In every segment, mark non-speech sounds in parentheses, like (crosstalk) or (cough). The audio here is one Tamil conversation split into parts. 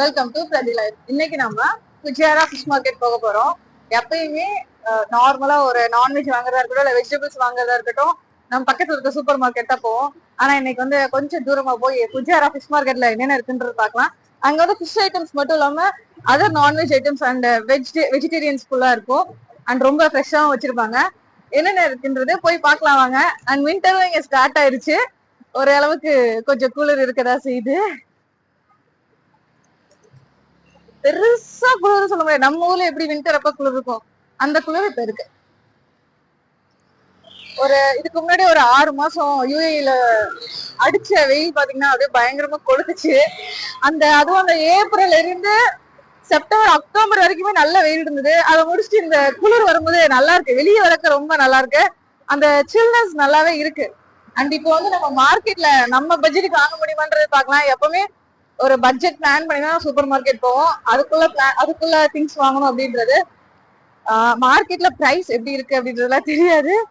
வெல்கம் டு பிரதி லைஃப் இன்னைக்கு நம்ம குஜியாரா ஃபிஷ் மார்க்கெட் போக போறோம். எப்பயுமே நார்மலா ஒரு நான்வெஜ் வாங்குறதா இருக்கட்டும் இல்ல வெஜிடபிள்ஸ் வாங்குறதா இருக்கட்டும் நம்ம பக்கத்துல இருக்க சூப்பர் மார்க்கெட் தான் போவோம். ஆனா இன்னைக்கு வந்து கொஞ்சம் தூரமா போய் குஜியாரா ஃபிஷ் மார்க்கெட்ல என்னென்ன இருக்குன்றது பார்க்கலாம். அங்க வந்து ஃபிஷ் ஐட்டம்ஸ் மட்டும் இல்லாம other non veg items and veg vegetarians ஃபுல்லா இருக்கும். அண்ட் ரொம்ப ஃப்ரெஷ்ஷாகவும் வச்சிருப்பாங்க. என்னென்ன இருக்குன்றது போய் பார்க்கலாம் வாங்க. அண்ட் வின்டரும் இங்க ஸ்டார்ட் ஆயிருச்சு. ஒரு அளவுக்கு கொஞ்சம் கூலர் இருக்கதா செய்யுது. பெருசா குளிர் சொல்ல முடியாது. நம்ம ஊர்ல எப்படி வின்டர் அப்ப குளிர் இருக்கும் அந்த குளிர் இப்ப இருக்கு. ஒரு இதுக்கு முன்னாடி ஒரு ஆறு மாசம் யூஏல அடிச்ச வெயில் பாத்தீங்கன்னா அப்படியே பயங்கரமா கொளுத்துச்சு. அந்த அதுவும் அந்த ஏப்ரல் இருந்து செப்டம்பர் அக்டோபர் வரைக்குமே நல்ல வெயில் இருந்தது. அதை முடிச்சுட்டு இந்த குளிர் வரும்போது நல்லா இருக்கு. வெளியே வரக்க ரொம்ப நல்லா இருக்கு. அந்த சில்னஸ் நல்லாவே இருக்கு. அண்ட் இப்போ வந்து நம்ம மார்க்கெட்ல நம்ம பட்ஜெட்டுக்கு வாங்க முடியுமான்றது பார்க்கலாம். எப்பவுமே ஒரு பட்ஜெட் பிளான் பண்ணி தான் சூப்பர் மார்க்கெட் போவோம். அதுக்குள்ள பிளான் அதுக்குள்ள திங்ஸ் வாங்கணும் அப்படின்றது மார்க்கெட்ல பிரைஸ் எப்படி இருக்கு அப்படின்றதுலாம் தெரியாது.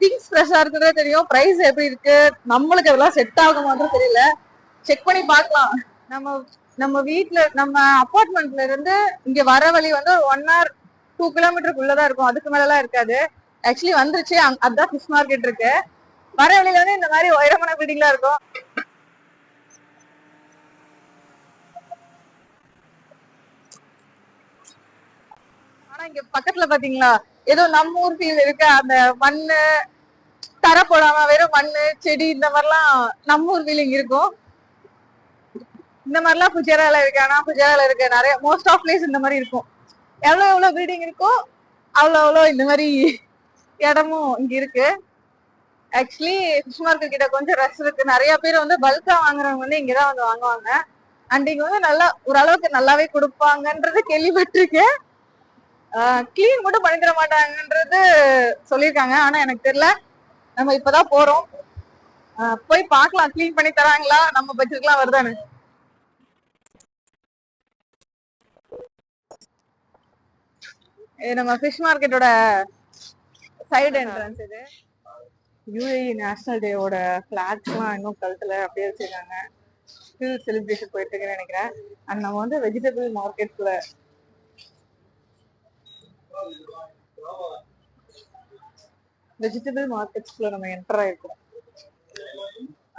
திங்ஸ் ஃப்ரெஷ்ஷாக இருக்கிறதே தெரியும். ப்ரைஸ் எப்படி இருக்கு? நம்மளுக்கு அதெல்லாம் செட் ஆகுமான்றது தெரியல. செக் பண்ணி பார்க்கலாம். நம்ம நம்ம வீட்டில் நம்ம அப்பார்ட்மெண்ட்ல இருந்து இங்க வர வழி வந்து ஒரு ஒன் ஹவர் டூ கிலோமீட்டருக்குள்ளதான் இருக்கும். அதுக்கு மேலலாம் இருக்காது. ஆக்சுவலி வந்துருச்சு. அங்க- அதான் ஃபிஷ் மார்க்கெட் இருக்கு. வர வழியில வந்து இந்த மாதிரி உயரமான பில்டிங்லாம் இருக்கும். இங்க பக்கத்துல பாத்தீங்களா? ஏதோ நம்ம ஊர் ஃபீல் இருக்கு அந்த மண்ணு தர போடாம வெறும் மண்ணு செடி இந்த மாதிரிலாம் நம்ம ஊர் ஃபீலிங் இருக்கும். இந்த மாதிரிலாம் புஜேரால இருக்கு. ஆனா புஜேரால இருக்க நிறைய மோஸ்ட் ஆஃப் பிளேஸ் இந்த மாதிரி இருக்கும். எவ்வளவு எவ்வளவு பில்டிங் இருக்கோ அவ்வளோ அவ்வளோ இந்த மாதிரி இடமும் இங்க இருக்கு. ஆக்சுவலி ஃபிஷ் மார்க்கெட் கிட்ட கொஞ்சம் ரஷ் இருக்கு. நிறைய பேர் வந்து பல்கா வாங்குறவங்க வந்து இங்கதான் வந்து வாங்குவாங்க. அண்ட் இங்க வந்து நல்லா ஓரளவுக்கு நல்லாவே கொடுப்பாங்கன்றது கேள்விப்பட்டிருக்கேன். கிளீன் மட்டும் பண்ணி தர மாட்டாங்கன்றது சொல்லியிருக்காங்க. ஆனா எனக்கு தெரியல. நம்ம இப்பதான் போறோம். ஆஹ் போய் பார்க்கலாம். கிளீன் பண்ணி தராங்களா? நம்ம பட்ஜெட்லாம் வருதானு இது நம்ம ஃபிஷ் மார்க்கெட்டோட சைடு என்ட்ரன்ஸ் இது. யூஏஇ நேஷனல் டேவோட ஃபிளாக்ஸ்லாம் இன்னும் கழுத்துல அப்படியே வச்சிருக்காங்க. ஸ்டில் செலிப்ரேஷன் போயிட்டு இருக்குன்னு நினைக்கிறேன். அண்ட் நம்ம வந்து வெஜிடபிள் மார்க்கெட்ல வெஜிடபிள் மார்க்கெட்ஸ்குள்ள நம்ம என்டர் ஆயிருக்கோம்.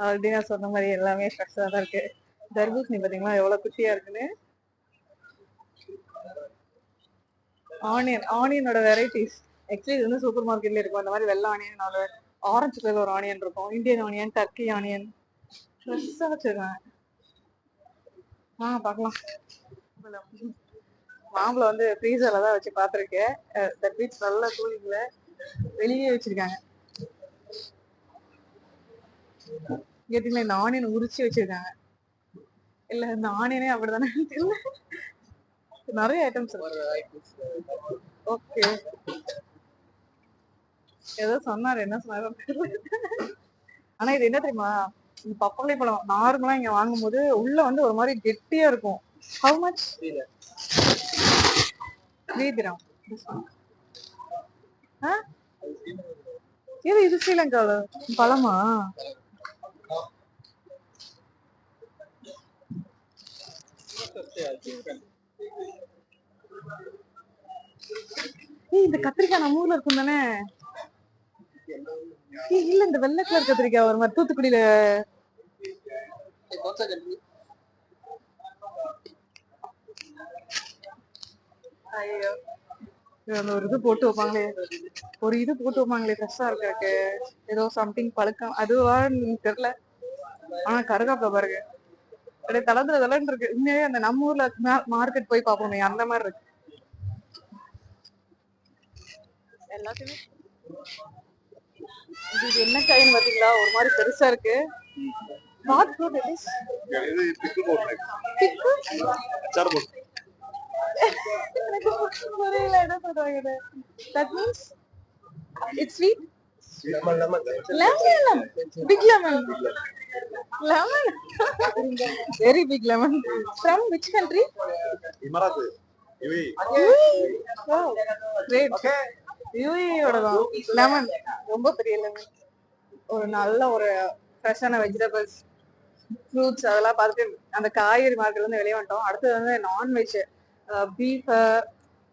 ஆல்ரெடி நான் சொன்ன மாதிரி எல்லாமே ஃப்ரெஷ்ஷாக தான் இருக்கு. தர்பூசணி பாத்தீங்களா எவ்வளவு குட்டியா இருக்குன்னு? ஆனியன் ஆனியனோட வெரைட்டிஸ் ஆக்சுவலி இது வந்து சூப்பர் மார்க்கெட்ல இருக்கும். அந்த மாதிரி வெள்ளை நாலு ஆரஞ்சு கலர் ஒரு ஆனியன் இருக்கும். இந்தியன் ஆனியன் டர்க்கி ஆனியன் ஃப்ரெஷ்ஷாக வச்சிருக்காங்க ஆ பார்க்கலாம். மாம்பழம் வந்து ஃப்ரீசர்ல தான் வச்சு பார்த்துருக்கேன். தட் மீன்ஸ் நல்ல கூலிங்ல வெளியே வச்சிருக்காங்க. கேட்டீங்களா இந்த ஆனியன் உரிச்சு வச்சிருக்காங்க. இல்ல இந்த ஆனியனே அப்படிதானே தெரியல. நிறைய ஐட்டம்ஸ் ஓகே ஏதோ சொன்னாரு என்ன சொன்னாரு ஆனா இது என்ன தெரியுமா? இந்த பப்பாளி பழம் நார்மலா இங்க வாங்கும்போது உள்ள வந்து ஒரு மாதிரி கெட்டியா இருக்கும். ஹவு மச் த்ரீ இது இது ஸ்ரீலங்கால பழமா? இந்த கத்திரிக்காய் நம்ம ஊர்ல இருக்கும் தானே? ஏய் இல்ல இந்த வெள்ளை கலர் கத்திரிக்காய் ஒரு மாதிரி தூத்துக்குடியில. ஐயோ அந்த ஒரு இது போட்டு வைப்பாங்களே. ஒரு இது போட்டு வைப்பாங்களே ஃப்ரெஷ்ஷா இருக்கறதுக்கு. ஏதோ சம்திங் பழுக்கம். அதுவான்னு தெரியல. ஆனா கருகாப்பில பாருங்க. அப்படியே தளத்துல தளன்னு இருக்கு. உண்மையாவே அந்த நம்ம ஊர்ல மார்க்கெட் போய் பார்ப்போமே அந்த மாதிரி இருக்கு. எல்லாத்தையுமே இது என்ன காயின்னு பாத்தீங்களா ஒரு மாதிரி பெருசா இருக்கு. What fruit it is big எனக்கு புரியல என்ன சொல்றாங்க that means it's sweet lemon lemon lemon. Big lemon. Lemon. Very big lemon. From which country? இமராத்து இவி wow. Great. யூஏயோட தான் லெமன் ரொம்ப பெரிய லெமன் ஒரு நல்ல ஒரு ஃப்ரெஷ்ஷான வெஜிடபிள்ஸ் ஃப்ரூட்ஸ் அதெல்லாம் பார்த்துட்டு அந்த காய்கறி மார்க்கெட்ல இருந்து வெளியே வந்துட்டோம். அடுத்தது வந்து நான்வெஜ் பீஃப்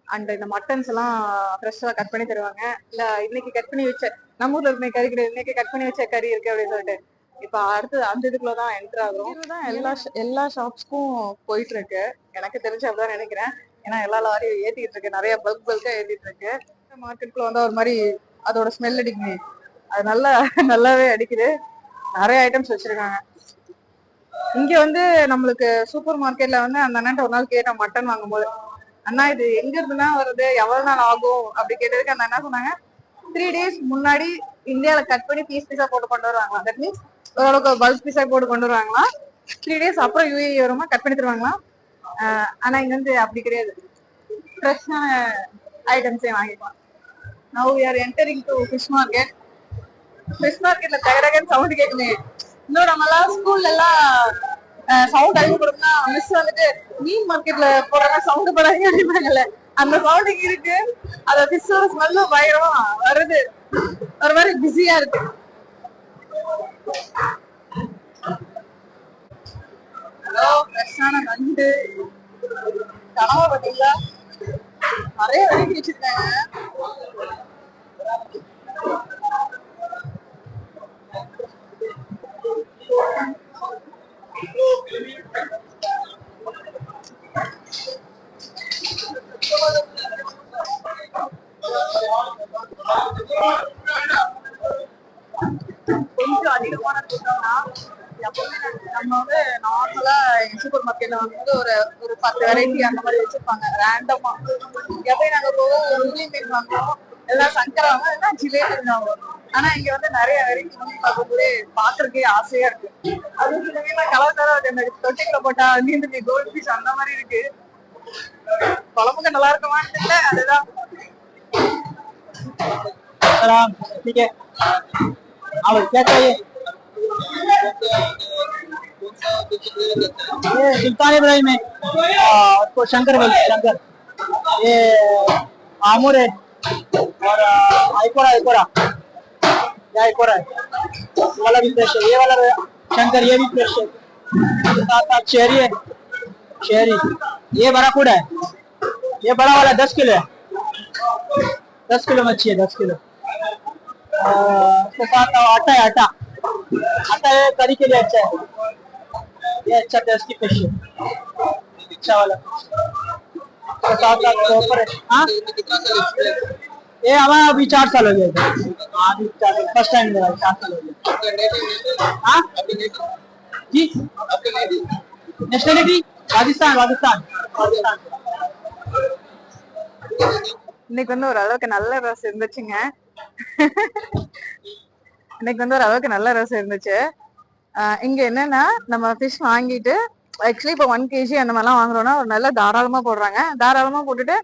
அண்ட் இந்த மட்டன்ஸ் எல்லாம் ஃப்ரெஷ்ஷாக கட் பண்ணி தருவாங்க. இல்ல இன்னைக்கு கட் பண்ணி வச்ச நம்ம ஊர்ல இருக்க கறி கிடையாது இன்னைக்கு கட் பண்ணி வச்ச கறி இருக்கு அப்படின்னு சொல்லிட்டு. இப்ப அடுத்து அந்த இதுக்குள்ள தான் என்டர் ஆகுறோம். இதுதான் எல்லா எல்லா ஷாப்ஸ்க்கும் போயிட்டு இருக்கு எனக்கு தெரிஞ்சு அப்படிதான் நினைக்கிறேன். ஏன்னா எல்லா லாரியும் ஏத்திட்டு இருக்கு. நிறைய பல்க் பல்கா ஏத்திட்டு இருக்கு. மார்க்கெட்டுக்குள்ள வந்தா ஒரு மாதிரி அதோட ஸ்மெல் அடிக்குது அது நல்லா (laughs) நல்லாவே அடிக்குது. நிறைய ஐட்டம்ஸ் வச்சிருக்காங்க. இங்க வந்து நம்மளுக்கு சூப்பர் மார்க்கெட்ல வந்து அந்த அண்ணன் ஒரு நாள் கேட்டோம் மட்டன் வாங்கும்போது. அண்ணா இது எங்க இருந்துனா வருது? எவ்வளவு நாள் ஆகும்? அப்படி கேட்டதுக்கு அந்த அண்ணா சொன்னாங்க த்ரீ டேஸ் முன்னாடி இந்தியால கட் பண்ணி பீஸ் பீஸா போட்டு கொண்டு வருவாங்களாம் தட் மீன்ஸ் ஓரளவுக்கு பல்க் பீஸா போட்டு கொண்டு வருவாங்களா? த்ரீ டேஸ் அப்புறம் யூஏ வருமா? கட் பண்ணி தருவாங்களா? ஆனா இங்க வந்து அப்படி கிடையாது. ஃப்ரெஷ்ஷான ஐட்டம்ஸே வாங்கிக்கலாம் now we are entering to fish market fish மார்க்கெட்ல தகரகன் சவுண்ட் கேட்குமே இன்னும் நம்ம எல்லாம் ஸ்கூல்ல எல்லாம் சவுண்ட் அதிகம் கொடுத்தா மிஸ் வந்துட்டு மீன் மார்க்கெட்ல போறாங்க சவுண்ட் போறாங்க அப்படிம்பாங்கல்ல அந்த சவுண்டிங் இருக்கு. அந்த ஃபிஷ்ஷோட ஸ்மெல்லும் பயங்கரமா வருது. ஒரு மாதிரி பிஸியா இருக்கு. ஹலோ ஃப்ரெஷ்ஷான நண்டு. கனவா பாத்தீங்களா நிறைய வெரைட்டி வச்சிருக்காங்க. கொஞ்சம் அதிகமான கூட்டம்னா எப்பவுமே நம்ம வந்து நார்மலா சூப்பர் மார்க்கெட்ல வந்து ஒரு ஒரு பத்து வெரைட்டி அந்த மாதிரி வச்சிருப்பாங்க. ரேண்டமா எப்பயும் நாங்க போவோம் ஒரு உருளி மீன் வாங்குவோம். எல்லாம் சங்கரா வாங்குவோம். எல்லாம் ஜிலேபி வாங்குவோம். ஆனா இங்க வந்து நிறைய வெரைட்டி வந்து பார்க்கும்போது பாக்குறதுக்கே ஆசையா இருக்கு அதுவும் சில மீன்லாம் கலர் கலர் இருக்கு இந்த தொட்டிக்குள்ள போட்டா நீந்து கோல்ட் பீஸ் அந்த மாதிரி இருக்கு குழம்புக்கு நல்லா இருக்குமான்னு தெரியல அதுதான் सलाम ठीक है अब क्या चाहिए ये सुल्तान इब्राहिम है आ, उसको शंकर बोलते हैं शंकर ये आमूर है और आ, आइकोरा आइकोरा ये आइकोरा है। वाला भी फ्रेश है, ये वाला शंकर, ये भी फ्रेश है। साथ साथ शेरी है। शेरी ये बड़ा कुड़ है। ये बड़ा वाला दस किलो है। दस किलो मच्छी है, दस किलो। उसके साथ आटा है, आटा। आटा है, करी के लिए अच्छा है। ये अच्छा टेस्टी फ़िश है। अच्छा वाला उसके साथ साथ प्रॉपर है। हाँ? ये हमारा अभी चार साल हो गया था हाँ अभी चार फर्स्ट टाइम मेरा चार साल हो गया हाँ जी नेशनलिटी राजस्थान राजस्थान राजस्थान இன்னைக்கு வந்து ஒரு அளவுக்கு நல்ல ரசம் இருந்துச்சுங்க இன்னைக்கு வந்து ஒரு அளவுக்கு நல்ல ரசம் இருந்துச்சு ஆஹ் இங்க என்னன்னா நம்ம ஃபிஷ் வாங்கிட்டு ஆக்சுவலி இப்போ ஒன் கேஜி அந்த மாதிரிலாம் வாங்குறோம்னா ஒரு நல்ல தாராளமா போடுறாங்க தாராளமா போட்டுட்டு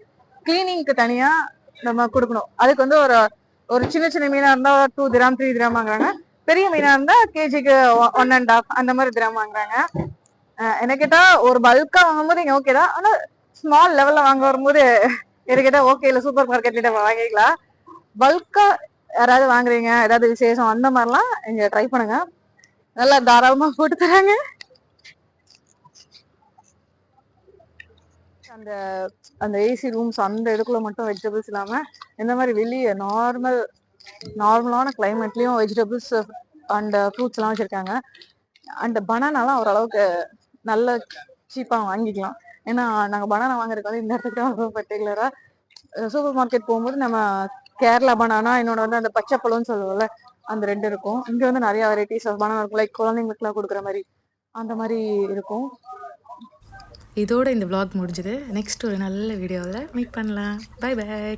கிளீனிங்க்கு தனியா நம்ம கொடுக்கணும். அதுக்கு வந்து ஒரு ஒரு சின்ன சின்ன மீனா இருந்தா டூ திராம் த்ரீ திராம் வாங்குறாங்க. பெரிய மீனா இருந்தா கேஜிக்கு ஒன் அண்ட் ஆஃப் அந்த மாதிரி திராம் வாங்குறாங்க. என்ன கேட்டா ஒரு பல்கா வாங்கும்போது இங்க ஓகே தான். ஆனா ஸ்மால் லெவல்ல வாங்க வரும்போது எனக்கு கேட்டா ஓகே இல்ல சூப்பர் மார்க்கெட்ல வாங்கிக்கலாம். பல்கா யாராவது வாங்குறீங்க ஏதாவது விசேஷம் அந்த மாதிரிலாம் இங்க ட்ரை பண்ணுங்க. நல்லா தாராளமா போட்டு தராங்க. அந்த அந்த ஏசி ரூம்ஸ் அந்த இதுக்குள்ள மட்டும் வெஜிடபிள்ஸ் இல்லாமல் இந்த மாதிரி வெளியே நார்மல் நார்மலான கிளைமேட்லேயும் வெஜிடபிள்ஸ் அண்ட் ஃப்ரூட்ஸ்லாம் வச்சுருக்காங்க. அண்ட் பனானாலாம் ஓரளவுக்கு நல்ல சீப்பாக வாங்கிக்கலாம். ஏன்னா நாங்கள் பனானா வாங்குறதுக்கு வந்து இந்த இடத்துக்கு தான் வருவோம் சூப்பர் மார்க்கெட் போகும்போது நம்ம கேரளா பனானா இன்னொன்று வந்து அந்த பச்சைப்பழம்னு சொல்லுவோம்ல அந்த ரெண்டு இருக்கும். இங்கே வந்து நிறைய வெரைட்டிஸ் ஆஃப் பனானா இருக்கும். லைக் குழந்தைங்களுக்குலாம் கொடுக்குற மாதிரி அந்த மாதிரி இருக்கும். இதோட இந்த vlog முடிஞ்சது. நெக்ஸ்ட் ஒரு நல்ல வீடியோவில் மீட் பண்ணலாம். By by